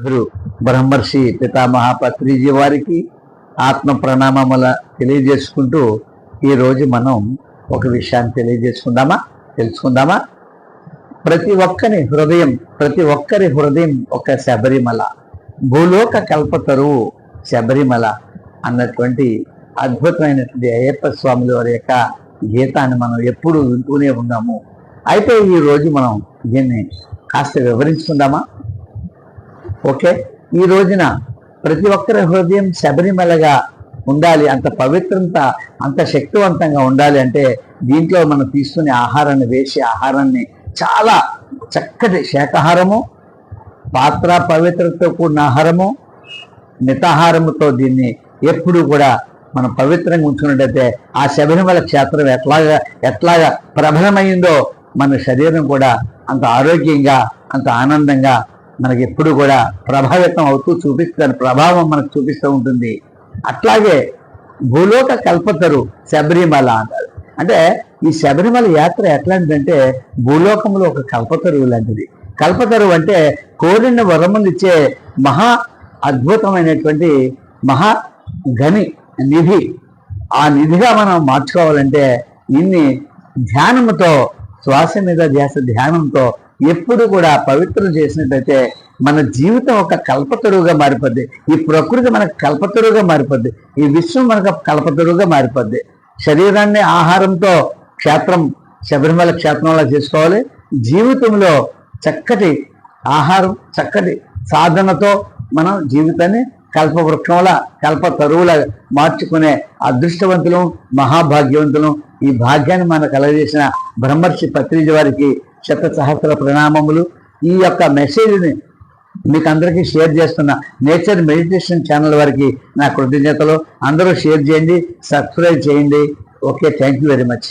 గురు బ్రహ్మర్షి పితామహ పత్రిజీ వారికి ఆత్మ ప్రణామముల తెలియజేసుకుంటూ ఈ రోజు మనం ఒక విషయాన్ని తెలియజేసుకుందామా? తెలుసుకుందామా? ప్రతి ఒక్కరి హృదయం ప్రతి ఒక్కరి హృదయం ఒక శబరిమల. భూలోక కల్పతరువు శబరిమల అన్నటువంటి అద్భుతమైనటువంటి అయ్యప్ప స్వాముల వారి యొక్క గీతాన్ని మనం ఎప్పుడు వింటూనే ఉన్నాము. అయితే ఈ రోజు మనం దీన్ని కాస్త వివరించుకుందామా? ఓకే? ఈ రోజున ప్రతి ఒక్కరి హృదయం శబరిమలగా ఉండాలి అంత పవిత్రంత అంత శక్తివంతంగా ఉండాలి అంటే దీంట్లో మనం తీసుకునే ఆహారాన్ని వేసే ఆహారాన్ని చాలా చక్కటి శాకాహారము పాత్ర పవిత్రతో కూడిన ఆహారము మితాహారముతో దీన్ని ఎప్పుడు కూడా మనం పవిత్రంగా ఉంచుకున్నట్టయితే ఆ శబరిమల క్షేత్రం ఎట్లాగా ఎట్లాగా ప్రబలమైందో మన శరీరం కూడా అంత ఆరోగ్యంగా అంత ఆనందంగా మనకి ఎప్పుడు కూడా ప్రభావితం అవుతూ చూపిస్తుంది ప్రభావం మనకు చూపిస్తూ ఉంటుంది. అట్లాగే భూలోక కల్పతరు శబరిమల అంటారు. అంటే ఈ శబరిమల యాత్ర ఎట్లాంటిదంటే భూలోకంలో ఒక కల్పతరువు లాంటిది. కల్పతరువు అంటే కోరిన వరములు ఇచ్చే మహా అద్భుతమైనటువంటి మహా గని నిధి. ఆ నిధిగా మనం మార్చుకోవాలంటే ఇన్ని ధ్యానముతో శ్వాస మీద ధ్యాస ధ్యానంతో ఎప్పుడు కూడా పవిత్రం చేసినట్టయితే మన జీవితం ఒక కల్పతరువుగా మారిపోద్ది. ఈ ప్రకృతి మనకు కల్పతరువుగా మారిపోద్ది. ఈ విశ్వం మనకు కల్పతరువుగా మారిపోద్ది. శరీరాన్ని ఆహారంతో క్షేత్రం శబరిమల క్షేత్రంలా చేసుకోవాలి. జీవితంలో చక్కటి ఆహారం చక్కటి సాధనతో మనం జీవితాన్ని కల్పవృక్షంలా కల్ప తరువుల మార్చుకునే అదృష్టవంతులం మహాభాగ్యవంతులం. ఈ భాగ్యాన్ని మనకు కలగజేసిన బ్రహ్మర్షి పత్రిజ వారికి శత సహస్ర ప్రణామములు ఈ యొక్క మెసేజ్ని మీకు అందరికీ షేర్ చేస్తున్న నేచర్ మెడిటేషన్ ఛానల్ వారికి నా కృతజ్ఞతలు. అందరూ షేర్ చేయండి సబ్స్క్రైబ్ చేయండి. Okay thank you very much